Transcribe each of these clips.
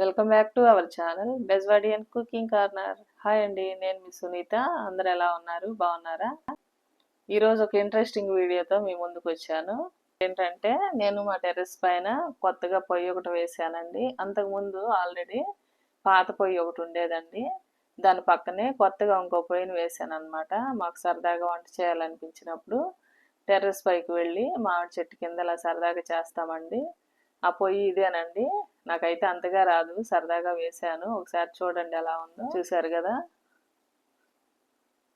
Welcome back to our channel Bezwadi and cooking corner. Hi అండి నేను మీ సునీత. అందరు ఎలా ఉన్నారు? బాగున్నారా? ఈరోజు ఒక ఇంట్రెస్టింగ్ వీడియోతో మీ ముందుకు వచ్చాను. ఏంటంటే నేను మా టెర్రస్ పైన కొత్తగా పొయ్యి ఒకటి వేసానండి. అంతకుముందు ఆల్రెడీ పాత పొయ్యి ఒకటి ఉండేదండి. దాని పక్కనే కొత్తగా ఇంకో పొయ్యిని వేసాను అనమాట మాకు సరదాగా వంట చేయాలనిపించినప్పుడు టెర్రస్ పైకి వెళ్ళి మామిడి చెట్టు కింద అలా సరదాగా చేస్తామండి. ఆ పొయ్యి ఇదేనండి నాకైతే అంతగా రాదు. సరదాగా వేసాను ఒకసారి చూడండి ఎలా ఉందో. చూసారు కదా?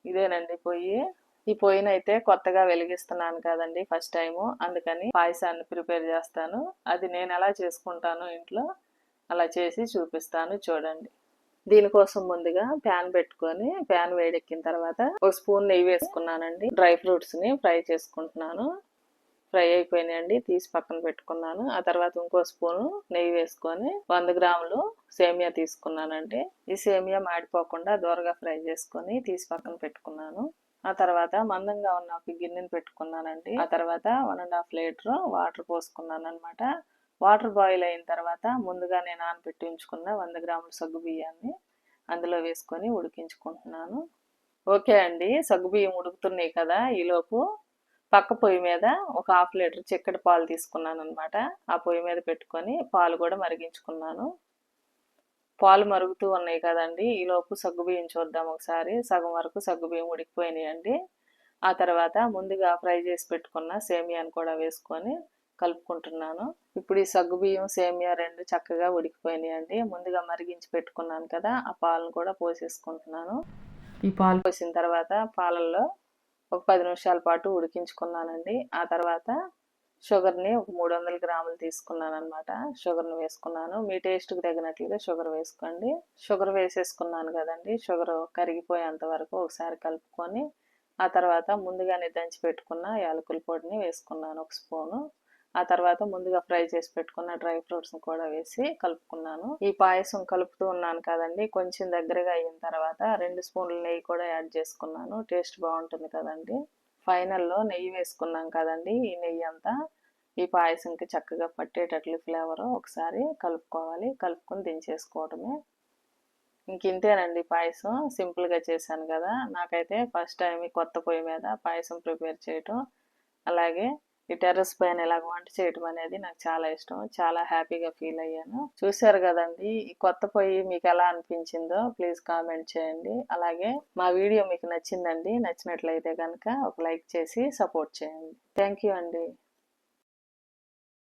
ఇదేనండి పొయ్యి. ఈ పొయ్యిని అయితే కొత్తగా వెలిగిస్తున్నాను కదండి ఫస్ట్ టైము. అందుకని పాయసాన్ని ప్రిపేర్ చేస్తాను. అది నేను ఎలా చేసుకుంటాను ఇంట్లో అలా చేసి చూపిస్తాను చూడండి. దీనికోసం ముందుగా ప్యాన్ పెట్టుకొని ప్యాన్ వేడెక్కిన తర్వాత ఒక స్పూన్ నెయ్యి వేసుకున్నానండి. డ్రై ఫ్రూట్స్ని ఫ్రై చేసుకుంటున్నాను. ఫ్రై అయిపోయినాయండి. తీసి పక్కన పెట్టుకున్నాను. ఆ తర్వాత ఇంకో స్పూను నెయ్యి వేసుకొని వంద గ్రాములు సేమియా తీసుకున్నానండి. ఈ సేమియా మాడిపోకుండా దూరగా ఫ్రై చేసుకొని తీసి పక్కన పెట్టుకున్నాను. ఆ తర్వాత మందంగా ఉన్న ఒక గిన్నెని పెట్టుకున్నానండి. ఆ తర్వాత one and half litre water పోసుకున్నాను అనమాట వాటర్ బాయిల్ అయిన తర్వాత ముందుగా నేను నానబెట్టి ఉంచుకున్న వంద గ్రాముల సగ్గు బియ్యాన్ని అందులో వేసుకొని ఉడికించుకుంటున్నాను. ఓకే అండి. సగ్గు బియ్యం ఉడుకుతున్నాయి కదా ఈలోపు. పక్క పొయ్యి మీద ఒక హాఫ్ లీటర్ చిక్కటి పాలు తీసుకున్నాను అనమాట ఆ పొయ్యి మీద పెట్టుకొని పాలు కూడా మరిగించుకున్నాను. పాలు మరుగుతూ ఉన్నాయి కదండి. ఈలోపు సగ్గుబియ్యం చూద్దాం ఒకసారి. సగం వరకు సగ్గుబియ్యం ఉడికిపోయినాయండి. ఆ తర్వాత ముందుగా ఫ్రై చేసి పెట్టుకున్న సేమియాని కూడా వేసుకొని కలుపుకుంటున్నాను. ఇప్పుడు ఈ సగ్గుబియ్యం సేమియా రెండు చక్కగా ఉడికిపోయినాయండి. ముందుగా మరిగించి పెట్టుకున్నాను కదా ఆ పాలను కూడా పోసేసుకుంటున్నాను. ఈ పాలు పోసిన తర్వాత పాలల్లో ఒక పది నిమిషాల పాటు ఉడికించుకున్నానండి. ఆ తర్వాత షుగర్ని ఒక మూడు వందల గ్రాములు తీసుకున్నాను అనమాట షుగర్ని వేసుకున్నాను. మీ టేస్ట్కి తగినట్లుగా షుగర్ వేసుకోండి. షుగర్ వేసేసుకున్నాను కదండి. షుగర్ కరిగిపోయేంత వరకు ఒకసారి కలుపుకొని ఆ తర్వాత ముందుగానే దంచి పెట్టుకున్న యాలకుల పొడిని వేసుకున్నాను ఒక స్పూను. ఆ తర్వాత ముందుగా ఫ్రై చేసి పెట్టుకున్న డ్రై ఫ్రూట్స్ని కూడా వేసి కలుపుకున్నాను. ఈ పాయసం కలుపుతూ ఉన్నాను కదండి. కొంచెం దగ్గరగా అయిన తర్వాత రెండు స్పూన్ల నెయ్యి కూడా యాడ్ చేసుకున్నాను. టేస్ట్ బాగుంటుంది కదండి. ఫైనల్లో నెయ్యి వేసుకున్నాం కదండి. ఈ నెయ్యి అంతా ఈ పాయసంకి చక్కగా పట్టేటట్లు ఫ్లేవర్ ఒకసారి కలుపుకోవాలి. కలుపుకొని దించేసుకోవడమే. ఇంక ఇంతేనండి పాయసం. సింపుల్గా చేశాను కదా. నాకైతే ఫస్ట్ టైం కొత్త పొయ్యి మీద పాయసం ప్రిపేర్ చేయటం. అలాగే ఈ టెర్రస్ పైన ఇలాగ వంట చేయటం అనేది నాకు చాలా ఇష్టం. చాలా హ్యాపీగా ఫీల్ అయ్యాను. చూశారు కదండి ఈ కొత్త పొయ్యి మీకు ఎలా అనిపించిందో ప్లీజ్ కామెంట్ చేయండి. అలాగే మా వీడియో మీకు నచ్చిందండి నచ్చినట్లయితే కనుక ఒక లైక్ చేసి సపోర్ట్ చేయండి. థ్యాంక్ యూ అండి.